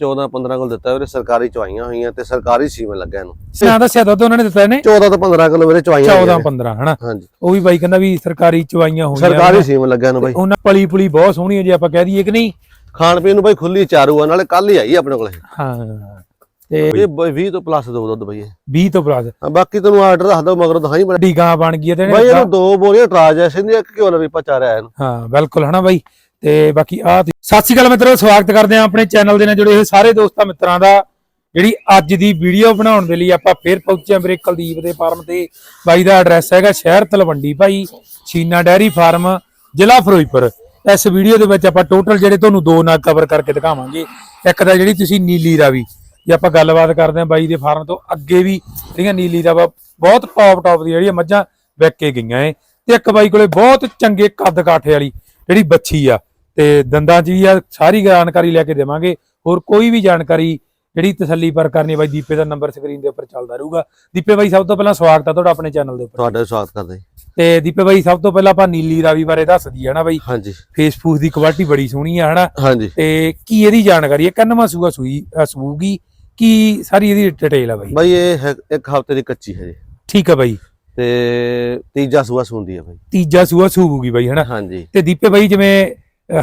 14 15 ਕੋਲ ਦਿੱਤਾ ਵੀਰੇ ਸਰਕਾਰੀ ਚਵਾਈਆਂ ਹੋਈਆਂ ਤੇ ਸਰਕਾਰੀ ਸੀਮਨ ਲੱਗਾ ਇਹਨੂੰ। ਨਾਂ ਦੱਸਿਆ ਦੁੱਧ ਉਹਨਾਂ ਨੇ ਦਿੱਤਾ ਇਹਨੇ? 14 ਤੋਂ 15 ਕਿਲੋ ਵੀਰੇ ਚਵਾਈਆਂ 14 ਹੋਈਆਂ ਨੇ। 15 ਹਨਾ? ਹਾਂਜੀ। ਉਹ ਵੀ ਬਾਈ ਕਹਿੰਦਾ ਵੀ ਸਰਕਾਰੀ ਚਵਾਈਆਂ ਹੋਈਆਂ ਸਰਕਾਰੀ ਸੀਮਨ ਲੱਗਾ ਇਹਨੂੰ ਬਾਈ। ਉਹਨਾਂ ਪਲੀ ਪੁਲੀ ਬਹੁਤ ਸੋਹਣੀ ਹੈ ਜੇ ਆਪਾਂ ਕਹਿ ਦਈਏ ਕਿ ਨਹੀਂ। ਖਾਣ ਪੀਣ ਨੂੰ ਬਾਈ ਖੁੱਲੀ ਚਾਰੂ ਆ ਨਾਲੇ ਕੱਲ ਹੀ ਆਈ ਆਪਣੇ ਕੋਲੇ ਹਾਂ ਤੇ ਇਹ ਬਾਈ 20 ਤੋਂ ਪਲੱਸ ਦੋ ਦੁੱਧ ਬਾਈ ਇਹ। 20 ਤੋਂ ਪਲੱਸ ਹਾਂ, ਬਾਕੀ ਤੈਨੂੰ ਆਰਡਰ ਦੱਸ ਦੋ ਮਗਰੋਂ ਬਣਾ ਵੱਡੀ ਗਾਂ ਬਣ ਗਈ ਹੈ ਤੇ ਬਾਈ ਇਹਨੇ ਦੋ ਬੋਰੀਆਂ ਟਰਾਂਜੈਕਸ਼ਨ ਦੀ ਇੱਕ ਕਿਉਂ ਲਵੀ ਪਚਾਰਿਆ ਇਹਨੂੰ। ਹਾਂ ਬਿਲਕੁਲ ਹਨਾ ਬਾਈ? ਤੇ ਬਾਕੀ ਆ ਸਤਿ ਸ਼੍ਰੀ ਅਕਾਲ ਮਿੱਤਰੋ, ਸਵਾਗਤ ਕਰਦੇ ਹਾਂ ਆਪਣੇ ਚੈਨਲ ਦੇ ਨਾਲ ਜੁੜੇ ਹੋਏ ਸਾਰੇ ਦੋਸਤਾਂ ਮਿੱਤਰਾਂ ਦਾ, ਜਿਹੜੀ ਅੱਜ ਦੀ ਵੀਡੀਓ ਬਣਾਉਣ ਦੇ ਲਈ ਆਪਾਂ ਫੇਰ ਪਹੁੰਚੇ ਹਾਂ ਵੀਰੇ ਕੁਲਦੀਪ ਦੇ ਫਾਰਮ ਤੇ। ਬਾਈ ਦਾ ਐਡਰੈਸ ਹੈਗਾ ਸ਼ਹਿਰ ਤਲਵੰਡੀ ਭਾਈ, ਛੀਨਾ ਡੈਰੀ ਫਾਰਮ, ਜ਼ਿਲ੍ਹਾ ਫਿਰੋਜ਼ਪੁਰ। ਇਸ ਵੀਡੀਓ ਦੇ ਵਿੱਚ ਆਪਾਂ ਟੋਟਲ ਜਿਹੜੇ ਤੁਹਾਨੂੰ ਦੋ ਨਾਗ ਕਵਰ ਕਰਕੇ ਦਿਖਾਵਾਂਗੇ। ਇੱਕ ਤਾਂ ਜਿਹੜੀ ਤੁਸੀਂ ਨੀਲੀ ਰਾਵੀ, ਜੇ ਆਪਾਂ ਗੱਲਬਾਤ ਕਰਦੇ ਹਾਂ ਬਾਈ ਦੇ ਫਾਰਮ ਤੋਂ ਅੱਗੇ ਵੀ ਜਿਹੜੀਆਂ ਨੀਲੀ ਰਾਵਾ ਬਹੁਤ ਟੌਪ ਟੌਪ ਦੀ ਜਿਹੜੀਆਂ ਮੱਝਾਂ ਵਿਕ ਕੇ ਗਈਆਂ ਏ। ਤੇ ਇੱਕ ਬਾਈ ਕੋਲੇ ਬਹੁਤ ਚੰਗੇ ਕੱਦ ਕਾਠੇ ਵਾਲੀ ਜਿਹੜੀ ਬੱਚੀ ਆ ਤੇ ਦੰਦਾਂ 'ਚ ਵੀ ਆ ਸਾਰੀ ਜਾਣਕਾਰੀ ਲੈ ਕੇ ਦੇਵਾਂਗੇ। ਹੋਰ ਕੋਈ ਵੀ ਜਾਣਕਾਰੀ ਜਿਹੜੀ ਤਸੱਲੀ ਪਰ ਕਰਨੀ ਹੈ ਬਾਈ ਦੀਪੇ ਦਾ ਨੰਬਰ ਸਕਰੀਨ ਦੇ ਉੱਪਰ ਚੱਲਦਾ ਰਹੂਗਾ। ਦੀਪੇ ਬਾਈ ਸਭ ਤੋਂ ਪਹਿਲਾਂ ਸਵਾਗਤ ਆ ਤੁਹਾਡਾ ਆਪਣੇ ਚੈਨਲ ਦੇ ਉੱਪਰ। ਤੁਹਾਡਾ ਸਵਾਗਤ ਕਰਦੇ ਜੀ। ਤੇ ਦੀਪੇ ਬਾਈ ਸਭ ਤੋਂ ਪਹਿਲਾਂ ਆਪਾਂ ਨੀਲੀ ਰਾਵੀ ਬਾਰੇ ਦੱਸ ਦਈਏ ਹਨਾ ਬਾਈ? ਹਾਂਜੀ। ਫੇਸਬੁੱਕ ਦੀ ਕੁਆਲਿਟੀ ਬੜੀ ਸੋਹਣੀ ਆ ਹਨਾ? ਹਾਂਜੀ। ਤੇ ਕੀ ਇਹਦੀ ਜਾਣਕਾਰੀ ਹੈ ਕੰਨਵਾ ਸੂਗਾ ਸੂਈ ਸੂਗੀ ਕੀ ਸਾਰੀ ਇਹਦੀ ਡਿਟੇਲ ਆ ਬਾਈ? ਬਾਈ ਇਹ ਹੈ- ਇੱਕ ਹਫ਼ਤੇ ਦੀ ਕੱਚੀ ਹੈ ਜੀ। ਠੀਕ ਆ ਬਾਈ। ਤੇ ਤੀਜਾ ਸੂਆ ਸੁੰਦੀ ਹੈ ਬਾਈ। ਤੀਜਾ ਸੂਆ ਸੂਗੀ ਬਾਈ ਹਨਾ? ਹਾਂਜੀ। ਤੇ ਦੀਪੇ ਬਾਈ ਜਿਵੇਂ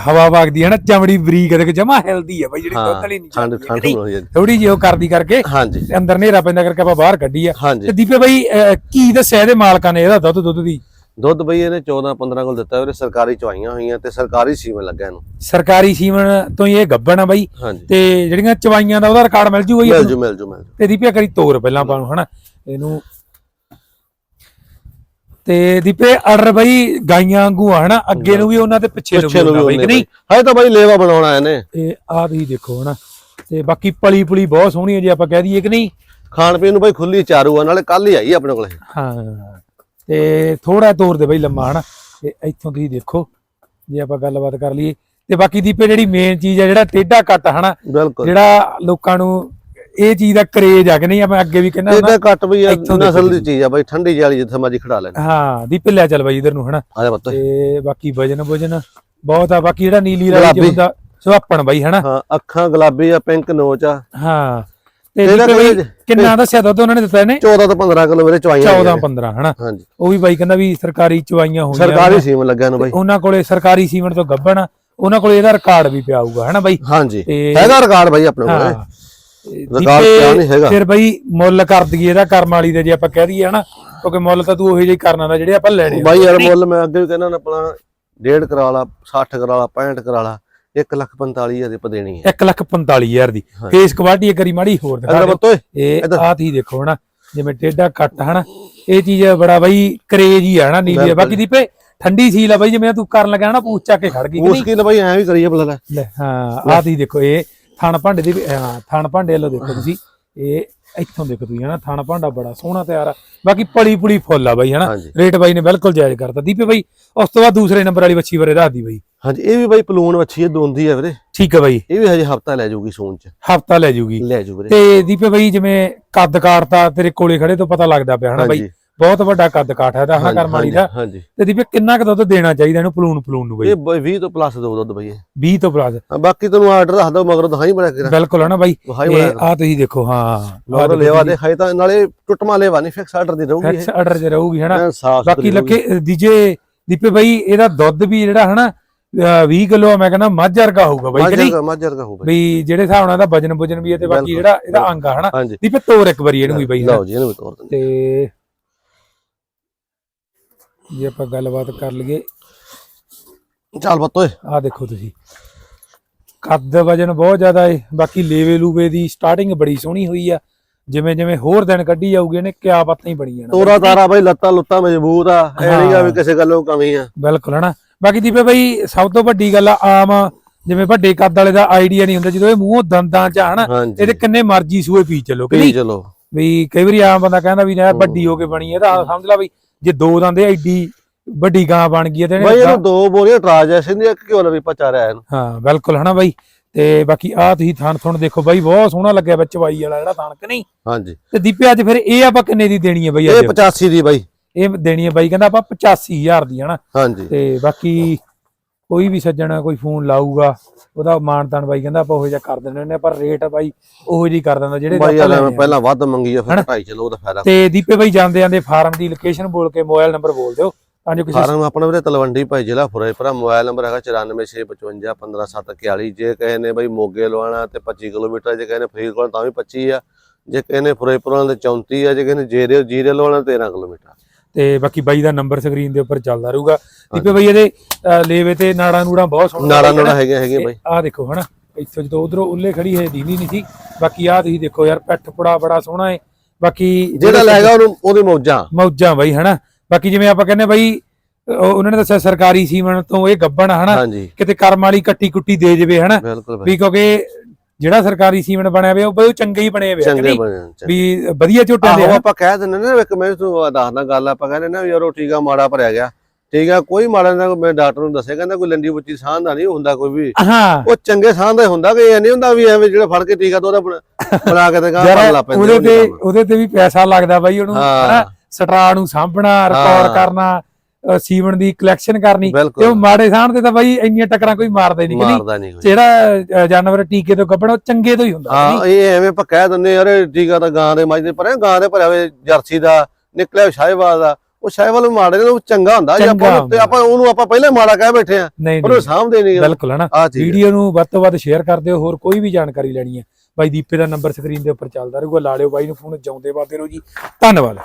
ਹਵਾ ਵਗਦੀ ਹੈ ਨਾ ਚਮੜੀ ਬਰੀਕ ਤੇ ਜਮਾ ਹੈਲਦੀ ਆ ਬਾਈ ਜਿਹੜੀ ਹਾਂ ਦੁੱਧ ਵਾਲੀ ਨਹੀਂ ਠੰਡ ਚੱਲਦੀ ਠੰਡ ਹੈਗੀ। ਹੋ ਜਾਂਦੀ। ਥੋੜੀ ਜਿਹੀ ਉਹ ਕਰਦੀ ਕਰਕੇ ਹਾਂਜੀ। ਅੰਦਰ ਹਨੇਰਾ ਪੈਂਦਾ ਕਰਕੇ ਆਪਾਂ ਬਾਹਰ ਕੱਢੀ ਆ ਤੇ ਦੀਪੇ ਬਾਈ ਕੀ ਦੱਸਿਆ ਇਹਦੇ ਮਾਲਕਾਂ ਨੇ ਇਹਦਾ ਦੁੱਧ ਦੁੱਧ ਦੀ? ਦੁੱਧ ਬਈ ਇਹਨੇ 14 15 ਕੋਲ ਦਿੱਤਾ ਵੀਰੇ ਸਰਕਾਰੀ ਚਵਾਈਆਂ ਹੋਈਆਂ ਤੇ ਸਰਕਾਰੀ ਸੀਮਨ ਲੱਗਾ ਇਹਨੂੰ। ਸਰਕਾਰੀ ਸੀਮਨ ਤੋਂ ਹੀ ਇਹ ਗੱਬਣ ਆ ਬਾਈ ਤੇ ਜਿਹੜੀਆਂ ਚਵਾਈਆਂ ਦਾ ਉਹਦਾ ਰਿਕਾਰਡ ਮਿਲ ਜੂਗਾ ਜੀ ਮਿਲ ਜੂ? ਮਿਲ ਜੂ ਮਿਲ ਜੂ। ਤੇ ਦੀਪੇ ਕਰੀ ਤੋਰ ਪਹਿਲਾਂ ਆਪਾਂ ਨੂੰ ਹਨਾ। ਇਹਨੂੰ ਤੇ ਦੀਪੇ ਆਰਡਰ ਬਾਈ ਗਾਈਆਂ ਵਾਂਗੂ ਆ ਹਨਾ? ਅੱਗੇ ਨੂੰ ਵੀ ਉਹਨਾਂ ਤੇ ਪਿੱਛੇ ਨੂੰ ਪਿੱਛੇ ਨੂੰ ਵੀ ਬਾਈ ਕਿ ਨਹੀਂ? ਹਾਏ ਤਾਂ ਬਾਈ ਲੇਵਾ ਬਣਾਉਣਾ ਇਹਨੇ। ਤੇ ਆਹ ਤੁਸੀਂ ਦੇਖੋ ਹਨਾ? ਤੇ ਬਾਕੀ ਪਲੀ ਪੁਲੀ ਬਹੁਤ ਸੋਹਣੀ ਹੈ ਜੇ ਆਪਾਂ ਕਹਿ ਦਈਏ ਕਿ ਨਹੀਂ? ਖਾਣ ਪੀਣ ਨੂੰ ਬਾਈ ਖੁੱਲੀ ਚਾਰੂ ਆ ਨਾਲੇ ਕੱਲ ਹੀ ਆਈ ਆਪਣੇ ਕੋਲੇ। ਹਾਂ। ਤੇ ਥੋੜਾ ਤੋਰ ਦੇ ਬਈ ਲੰਮਾ ਹਨਾ? ਤੇ ਇੱਥੋਂ ਤੁਸੀਂ ਦੇਖੋ ਜੇ ਆਪਾਂ ਗੱਲਬਾਤ ਕਰ ਲਈਏ। ਤੇ ਬਾਕੀ ਦੀਪੇ ਜਿਹੜੀ ਮੇਨ ਚੀਜ਼ ਹੈ ਜਿਹੜਾ ਟੇਢਾ ਕੱਟ ਹਨਾ? ਬਿਲਕੁਲ। ਜਿਹੜਾ ਲੋਕਾਂ ਨੂੰ ਇਹ ਚੀਜ਼ ਦਾ ਕਰੇਜ ਆ ਕਿ ਨਹੀਂ ਆਪਾਂ ਅੱਗੇ ਵੀ ਕਹਿੰਦਾ ਵੀ ਆ, ਇੱਥੋਂ ਦੇਖੋ ਨਸਲ ਦੀ ਚੀਜ਼। ਆ ਬਾਈ ਠੰਡੀ ਜਾਲੀ ਜਿੱਥੇ ਮਰਜ਼ੀ ਖੜਾ ਲੈਣ ਹਾਂ ਦੀਪੇ ਲੈ ਚੱਲ ਬਾਈ ਇਧਰ ਨੂੰ ਹਨਾ। ਆ ਜਾ ਬੱਤੋ ਤੇ ਬਾਕੀ ਵਜਨ ਵਜਨ ਬਹੁਤ ਆ ਬਾਕੀ ਜਿਹੜਾ ਨੀਲੀ। ਚ ਹੁੰਦਾ ਸੁਹਾਪਣ ਬਾਈ ਹਨਾ। ਹਾਂ ਅੱਖਾਂ ਗੁਲਾਬੀ ਆ ਪਿੰਕ ਨੋਚ ਆ। ਹਾਂ ਤੇ ਬਾਈ ਕਿੰਨੇ- ਦੱਸਿਆ ਦੁੱਧ ਉਹਨਾਂ ਨੇ ਦਿੱਤਾ ਇਹਨੇ? 14 ਤੋਂ 15 ਕਿਲੋ ਵੀਰੇ ਚਵਾਈਆਂ 14 ਹੋਈਆਂ ਨੇ। 15 ਹਨਾ। ਹਾਂਜੀ। ਉਹ ਵੀ ਬਾਈ ਕਹਿੰਦਾ ਵੀ ਸਰਕਾਰੀ ਚਵਾਈਆਂ ਹੋਈਆਂ ਸਰਕਾਰੀ ਸੀਮਨ ਲੱਗਾ ਇਹਨੂੰ ਬਾਈ। ਉਹਨਾਂ ਕੋਲੇ ਸਰਕਾਰੀ ਸੀਮੈਂਟ ਤੋਂ ਗੱਬਣ ਉਹਨਾਂ ਕੋਲੇ ਇਹਦਾ ਰਿਕਾਰਡ ਵੀ ਪਿਆ ਹੋਊਗਾ ਹਨਾ ਬਾਈ। ਹਾਂਜੀ। ਤੇ- ਹੈਗਾ ਰਿਕਾਰਡ ਬਾਈ ਆਪਣੇ ਕੋਲੇ। ਤੇ ਰਿਕਾਰਡ ਦੀਪੇ ਪਿਆ ਨਹੀਂ ਹੈਗਾ ਫਿਰ ਬਾਈ ਮੁੱਲ ਕਰ ਦਈਏ ਇਹਦਾ ਕਰਮ ਵਾਲੀ ਦੇ ਜੇ ਆਪਾਂ ਕਹਿ ਦਈਏ ਹਨਾ ਕਿਉਂਕਿ ਮੁੱਲ ਤਾਂ ਤੂੰ ਉਹੀ ਜਿਹੀ ਕਰਨਾ ਦਾ ਜਿਹੜੇ ਆਪਾਂ ਲੈਣੇ। ਬਾਈ ਯਾਰ ਮੁੱਲ ਮੈਂ ਅੱਗੇ ਵੀ ਕਹਿੰਦਾ ਨਾ ਆਪਣਾ 1.5 ਕਰਾ ਲਾ 60 ਕਰਾ ਲਾ 65 ਕਰਾ ਲਾ 1 ਲੱਖ 45 ਹਜ਼ਾਰ ਦੀ ਪਦੇਣੀ ਹੈ ਇੱਕ ਲੱਖ 45000 ਦੀ ਹਾਂ। ਫੇਸ ਕੁਆਲਿਟੀ ਇੱਕ ਵਾਰੀ ਮਾੜੀ ਹੋਰ ਦਿਖਾ ਦਿਓ ਬੱਤੋ ਇਹ। ਆਹ ਤੀ ਦੇਖੋ ਹਨਾ ਜਿਵੇਂ ਟੇਡਾ ਕੱਟ ਹਨਾ ਇਹ ਚੀਜ਼ ਬੜਾ ਬਾਈ ਕਰੇਜ ਹੀ ਆ ਹਨਾ ਨੀਲੀ। ਬਾਕੀ ਦੀਪੇ ਠੰਡੀ ਸੀਲ ਆ ਬਾਈ ਜਿਵੇਂ ਤੂੰ ਕਰਨ ਲੱਗਾ ਨਾ ਪੂਛ ਚੱਕ ਕੇ ਖੜ ਗਈ ਨਾ ਬਾਈ ਐਂ ਵੀ ਕਰੀਏ ਬਲਾ ਲੈ ਲੈ ਹਾਂ ਆਹ ਤੀ ਦੇਖੋ ਇਹ ਥਣ ਭਾਂਡੇ ਦੀ ਵੀ- ਹਾਂ ਥਣ ਭਾਂਡੇ ਵੱਲੋਂ ਦੇਖੋ ਤੁਸੀਂ। ਇਹ ਇੱਥੋਂ ਦੇਖੋ ਤੁਸੀਂ ਹਨਾ ਥਣ ਭਾਂਡਾ ਬੜਾ ਸੋਹਣਾ ਤਿਆਰ ਆ। ਬਾਕੀ ਪਲੀ ਪੁਲੀ ਫੁੱਲ ਆ ਬਾਈ ਹਨਾ। ਹਾਂਜੀ। ਰੇਟ ਬਾਈ ਨੇ ਬਿਲਕੁਲ ਜਾਇਜ਼ ਕਰਤਾ। ਦੀਪੇ ਬਾਈ ਉਸ ਤੋਂ ਬਾਅਦ ਦੂਸਰੇ ਨੰਬਰ ਵਾਲੀ ਬੱਚੀ ਬਾਰੇ ਦੱਸਦੀ ਬਾਈ। ਹਾਂਜੀ ਇਹ ਵੀ ਬਾਈ ਪਲੂਨ ਵੱਛੀ ਹੈ ਦੋਂਦੀ ਹੈ ਵੀਰੇ। ਠੀਕ ਹੈ ਬਾਈ। ਇਹ ਵੀ ਹਜੇ ਹਫਤਾ ਲੈ ਜਾਊਗੀ ਸੂਨ ਚ। ਹਫਤਾ ਲੈ ਜੂਗੀ ਲੈ ਜਾਊ ਵੀਰੇ। ਤੇ ਦੀਪੇ ਬਾਈ ਜਿਵੇਂ ਕੱਦ ਕਾਟਤਾ ਤੇਰੇ ਕੋਲੇ ਖੜੇ ਤੋਂ ਪਤਾ ਲੱਗਦਾ ਪਿਆ ਹਨਾ ਬਾਈ। ਹਾਂਜੀ। ਬਹੁਤ ਵੱਡਾ ਕੱਦ ਕਾਠ ਹੈ ਦਾ ਹਨਾ ਕਰਮਾਲੀ ਦਾ। ਹਾਂਜੀ। ਤੇ ਦੀਪੇ ਕਿੰਨਾ ਕੁ ਦੁੱਧ ਦੇਣਾ ਚਾਹੀਦਾ ਇਹਨੂੰ ਪਲੂਨ ਪਲੂਨ ਨੂੰ ਬਾਈ? ਇਹ ਬਾਈ 20 ਤੋਂ ਪਲੱਸ ਦੋ ਦੁੱਧ ਬਾਈ ਇਹ। 20 ਤੋਂ ਪਲੱਸ ਹਾਂ, ਬਾਕੀ ਤੈਨੂੰ ਆਰਡਰ ਦੱਸ ਦੋ ਮਗਰੋਂ ਦਹਾਈ ਬਣਾ ਕੇ ਬਿਲਕੁਲ ਹੈ ਨਾ ਬਾਈ। ਇਹ ਆ ਤੁਸੀਂ ਦੇਖੋ ਹਾਂ ਮਗਰੋਂ ਲੈਵਾ ਦੇ ਖਾਈ ਤਾਂ ਨਾਲੇ ਟੁੱਟਮਾ ਲੈਵਾ ਨਹੀਂ ਫਿਕਸ ਆਰਡਰ ਦੀ ਰਹੂਗੀ ਫਿਕਸ ਆਰਡਰ 'ਚ ਰਹੂਗੀ ਇਹ ਸਾਫ਼ ਬਾਕੀ ਲੱਗੇ ਦੀਜੇ ਦੀਪੇ ਬਾਈ ਇਹਦਾ ਦੁੱਧ ਵੀ ਜਿਹੜਾ ਹਨਾ ਅਹ 20 ਕਿਲੋ ਮੈਂ ਕਹਿੰਦਾ ਮੱਝ ਵਰਗਾ ਹੋਊਗਾ ਬਾਈ ਕਿ ਨਹੀਂ? ਮਾਜਰ ਦਾ ਹੋਊਗਾ। ਬਈ ਜਿਹੜੇ ਹਿਸਾਬ ਨਾਲ ਇਹਦਾ ਵਜਨ ਵਜਨ ਵੀ ਹੈ ਤੇ ਬਾਕੀ ਜਿਹੜਾ ਇਹਦਾ ਅੰਗ ਆ ਹਨਾ ਦੀਪੇ ਤੋਰ ਇੱਕ ਵਾਰੀ ਇਹਨੂੰ ਵੀ ਬਾਈ। ਲਓ ਜੀ ਇਹਨੂੰ ਵੀ ਤੋਰ ਦਿੰਦੇ ਤੇ ਜੇ ਆਪਾਂ ਗੱਲਬਾਤ ਕਰ ਲਈਏ। ਚੱਲ ਬੱਤੋ ਓਏ। ਆਹ ਦੇਖੋ ਤੁਸੀਂ। ਕੱਦ ਵਜਨ ਬਹੁਤ ਜ਼ਿਆਦਾ ਏ। ਬਾਕੀ ਲੇਵੇ ਲੂਵੇ ਦੀ ਸਟਾਰਟਿੰਗ ਬੜੀ ਸੋਹਣੀ ਹੋਈ ਆ। ਜਿਵੇਂ ਜਿਵੇਂ ਹੋਰ ਦਿਨ ਕੱਢੀ ਜਾਊਗੀ ਇਹਨੇ ਕਿਆ ਬਾਤਾਂ ਹੀ ਬਣੀ ਜਾਣਾ ਤੋਰਾ ਤਾਰਾ ਬਾਈ ਲੱਤਾਂ ਲੁੱਤਾਂ ਮਜ਼ਬੂਤ ਆ। ਐ ਹਾਂ। ਨਹੀਂਗਾ ਵੀ ਕਿਸੇ ਗੱਲੋਂ ਕਮੀ ਆ। ਬਿਲਕੁਲ ਹਨਾ। ਬਾਕੀ ਦੀਪੇ ਬਈ ਸਭ ਤੋਂ ਵੱਡੀ ਗੱਲ ਆ ਆਮ ਜਿਵੇਂ ਵੱਡੇ ਕੱਦ ਵਾਲੇ ਦਾ ਆਈਡੀਆ ਨਹੀਂ ਹੁੰਦਾ ਜਦੋਂ ਇਹ ਮੂੰਹੋਂ ਦੰਦਾਂ ਚ ਆ ਹਨਾ ਇਹਦੇ ਕਿੰਨੇ ਮਰਜ਼ੀ ਸੂਏ ਪੀ ਚੱਲੋ ਕਿ ਨਹੀਂ? ਚਲੋ। ਵੀ ਕਈ ਵਾਰੀ ਆਮ ਬੰਦਾ ਕਹਿੰਦਾ ਵੀ ਨਾ ਵੱਡੀ ਹੋ ਕੇ ਬਣੀ ਹੈ ਤਾਂ ਸਮਝ ਲੈ ਬਈ ਜੇ ਦੋ ਦੰਦ ਐਡੀ ਵੱਡੀ ਗਾਂ ਬਣ ਗਈ ਤੇ ਬਾਈ ਇਹਨੇ ਦੋ ਬੋਰੀਆਂ ਟਰਾਂਜੈਕਸ਼ਨ ਦੀ ਇੱਕ ਕਿਉਂ ਲਵੀ ਪਚਾਰਿਆ ਇਹਨੂੰ। ਹਾਂ ਬਿਲਕੁਲ ਹਨਾ ਬਾਈ। ਤੇ ਬਾਕੀ ਆਹ ਤੁਸੀਂ ਥਣ ਥਣ ਦੇਖੋ ਬਾਈ ਬਹੁਤ ਸੋਹਣਾ ਲੱਗਿਆ ਵਿੱਚ ਬਾਈ ਵਾਲਾ ਜਿਹੜਾ ਥਣ ਕਿ ਨਹੀਂ? ਹਾਂਜੀ। ਤੇ ਦੀਪੇ ਅੱਜ ਫਿਰ ਇਹ ਆਪਾਂ ਕਿੰਨੇ ਦੀ ਦੇਣੀ ਹੈ ਬਾਈ ਇਹ ਅੱਜ 85 ਦੀ ਬਾਈ। ਇਹ ਦੇਣੀ ਹੈ ਬਾਈ ਕਹਿੰਦਾ ਆਪਾਂ 85000 ਦੀ ਹਨਾ। ਹਾਂਜੀ। ਤੇ ਬਾਕੀ ਕੋਈ ਵੀ ਸੱਜਣ ਕੋਈ ਫੋਨ ਲਾਊਗਾ ਉਹਦਾ ਮਾਨਤਾਨ ਬਾਈ ਕਹਿੰਦਾ ਆਪਾਂ ਉਹੋ ਜਿਹਾ ਕਰ ਦਿੰਦੇ ਨੇ ਪਰ ਰੇਟ ਬਾਈ ਉਹੋ ਜਿਹੀ ਕਰ ਦਿੰਦਾ ਜਿਹੜੇ ਬਾਈ ਆ। ਪਹਿਲਾਂ ਵੱਧ ਮੰਗੀ ਆ ਫਿਰ? ਘਟਾਈ ਚਲੋ ਉਹਦਾ ਫਾਇਦਾ ਤੇ ਦੀਪੇ ਬਾਈ ਜਾਂਦੇ ਜਾਂਦੇ ਫਾਰਮ ਦੀ ਲੋਕੇਸ਼ਨ ਬੋਲ ਕੇ ਮੋਬਾਈਲ ਨੰਬਰ ਬੋਲ ਦਿਓ ਤਾਂ ਜੋ ਕਿਸੇ ਫਾਰਮ ਆਪਣਾ ਵੀਰੇ ਤਲਵੰਡੀ ਭਾਈ ਜ਼ਿਲ੍ਹਾ ਫਿਰੋਜ਼ਪੁਰ ਮੋਬਾਈਲ ਨੰਬਰ ਹੈਗਾ 9465515741 ਜੇ ਕਹੇ ਨੇ ਬਾਈ ਮੋਗੇ ਲਵਾਣਾ ਤੇ 25 ਕਿਲੋਮੀਟਰ ਜੇ ਕਹੇ ਨੇ ਫਰੀਦਕੋਟ ਤਾਂ ਵੀ 25 ਆ ਜੇ ਕਹੇ ਨੇ ਫਿਰੋਜ਼ਪੁਰ ਵਾਲਾ ਤੇ 34 ਆ ਜੇ ਕਹੇ ਨੇ ਜੀਰੇ ਜੀਰੇ ਲਵਾਣਾ 13 ਕਿਲੋਮੀਟਰ ਤੇ ਬਾਕੀ ਬਾਈ ਦਾ ਨੰਬਰ ਸਕਰੀਨ ਦੇ ਉੱਪਰ ਚੱਲਦਾ ਰਹੂਗਾ। ਦੀਪੇ ਬਾਈ ਇਹਦੇ ਲੇਵੇ ਤੇ ਨਾੜਾਂ ਨੂੜਾਂ ਬਹੁਤ ਸੋਹਣਾ ਨਾੜਾ ਨੋੜਾ ਹੈਗੇ ਹੈਗੇ ਬਾਈ। ਆਹ ਦੇਖੋ ਹਨਾ ਇੱਥੋਂ ਜਦੋਂ ਉਧਰੋਂ ਉੱਲੇ ਖੜੀ ਹੈ ਦੀਦੀ ਨਹੀਂ ਸੀ। ਬਾਕੀ ਆਹ ਤੁਸੀਂ ਦੇਖੋ ਯਾਰ ਪੈਠ ਪੁੜਾ ਬੜਾ ਸੋਹਣਾ ਹੈ ਬਾਕੀ ਜਿਹੜਾ ਲੈਗਾ ਉਹਨੂੰ ਉਹਦੀ ਮੌਜਾਂ। ਮੌਜਾਂ ਬਾਈ ਹਨਾ। ਬਾਕੀ ਜਿਵੇਂ ਆਪਾਂ ਕਹਿੰਦੇ ਬਾਈ ਉਹ- ਉਹਨਾਂ ਨੇ ਦੱਸਿਆ ਸਰਕਾਰੀ ਸੀਮਨ ਤੋਂ ਇਹ ਗੱਬਣ ਹਨਾ। ਕਿਤੇ ਕਰਮ ਵਾਲੀ ਕੱਟੀ ਕੁੱਟੀ ਦੇ ਜਵੇ ਹਨਾ। ਵੀ ਕਿਉਂਕਿ ਜਿਹੜਾ ਸਰਕਾਰੀ ਸੀਮਨ ਬਣਿਆ ਹੋਇਆ ਉਹ ਉਹ ਚੰਗੇ ਹੀ ਬਣੇ ਹੋਏ ਆ ਚੰਗੇ ਚੰਗੇ। ਵੀ ਵਧੀਆ ਝੋਟਿਆਂ ਦੇ ਆਹੋ। ਆਪਾਂ ਕਹਿ ਦਿੰਦੇ ਨੇ ਨਾ ਇੱਕ ਮੈਂ ਤੁਹਾਨੂੰ ਦੱਸਦਾ ਗੱਲ ਆਪਾਂ ਕਹਿੰਦੇ ਨਾ ਵੀ ਯਾਰ ਉਹ ਟੀਕਾ ਮਾੜਾ ਭਰਿਆ ਗਿਆ ਠੀਕ ਆ ਕੋਈ ਮਾੜਾ ਨਾ ਮੈਂ ਡਾਕਟਰ ਨੂੰ ਦੱਸਿਆ ਕਹਿੰਦਾ ਕੋਈ ਲੰਡੀ ਬੁੱਚੀ ਸਾਹ ਦਾ ਨਹੀਂ ਹੁੰਦਾ ਕੋਈ ਵੀ ਹਾਂ ਉਹ ਚੰਗੇ ਸਾਹ ਦਾ ਹੀ ਹੁੰਦਾ ਕਿ ਇਹ ਨਹੀਂ ਹੁੰਦਾ ਵੀ ਐਵੇਂ ਜਿਹੜਾ ਫੜ ਕੇ ਟੀਕਾ ਤੋਂ ਉਹਦਾ ਬਣਾ- ਬਣਾ ਕੇ ਤੇ ਗਾਂ ਯਾਰ ਲਾ ਪੈਂਦੇ ਉਹਦੇ ਉਹ ਤੇ। ਉਹਦੇ ਤੇ ਵੀ ਪੈਸਾ ਲੱਗਦਾ ਬਾਈ ਉਹਨੂੰ ਹਾਂ। ਹਨਾ ਸਟਰਾ ਨੂੰ ਸਾਂਭਣਾ ਰਿਕਾਰਡ। ਕਰਨਾ ਸੀਮਨ ਦੀ ਕਲੈਕਸ਼ਨ ਕਰਨੀ। ਤੇ ਉਹ ਮਾੜੇ ਸਾਹਣ ਤੇ ਤਾਂ ਬਾਈ ਇੰਨੀਆਂ ਟੱਕਰਾਂ ਕੋਈ ਮਾਰਦਾ ਹੀ ਨਹੀਂ ਕਿ ਜਿਹੜਾ ਜਾਨਵਰ ਟੀਕੇ ਤੋਂ ਉਹ ਚੰਗੇ ਤੋਂ ਹੀ ਹੁੰਦਾ? ਹਾਂ ਇਹ ਐਵੇਂ ਆਪਾਂ ਕਹਿ ਦਿੰਦੇ ਯਾਰ ਟੀਕਾ ਤਾਂ ਗਾਂ ਦੇ ਮੱਝ ਦੇ ਭਰਿਆ ਗਾਂ ਦੇ ਭਰਿਆ ਹੋਵੇ ਜਰਸੀ ਦਾ ਨਿਕਲਿਆ ਸ਼ਾਹੀਵਾਲ ਦਾ। ਉਹ ਸ਼ਾਹੀਵਾਲ ਨੂੰ ਮਾੜੇ ਨੇ ਉਹ ਚੰਗਾ ਹੁੰਦਾ ਜੇ ਆਪਾਂ ਉਹਨੂੰ- ਤੇ ਹੁੰਦਾ। ਆਪਾਂ ਉਹਨੂੰ ਆਪਾਂ ਪਹਿਲੇ ਮਾੜਾ ਕਹਿ ਬੈਠੇ ਆ ਨਹੀਂ ਪਰ ਉਹ ਨਹੀਂ। ਸਾਹਮਣੇ ਨਹੀਂ। ਬਿਲਕੁਲ ਹਨਾ। ਵੀਡੀਓ ਨੂੰ ਵੱਧ ਤੋਂ ਵੱਧ ਸ਼ੇਅਰ ਕਰ ਦਿਓ ਹੋਰ ਕੋਈ ਵੀ ਜਾਣਕਾਰੀ ਲੈਣੀ ਹੈ। ਬਾਈ ਦੀਪੇ ਦਾ ਨੰਬਰ ਸਕਰੀਨ ਦੇ ਉੱਪਰ ਚੱਲਦਾ ਰਹੂਗਾ ਲਾ ਲਿਓ ਬਾਈ ਨੂੰ ਫੋਨ ਜਾਉਂਦੇ ਵਾਦੇ ਰਹੋ ਜੀ। ਧੰਨਵਾਦ।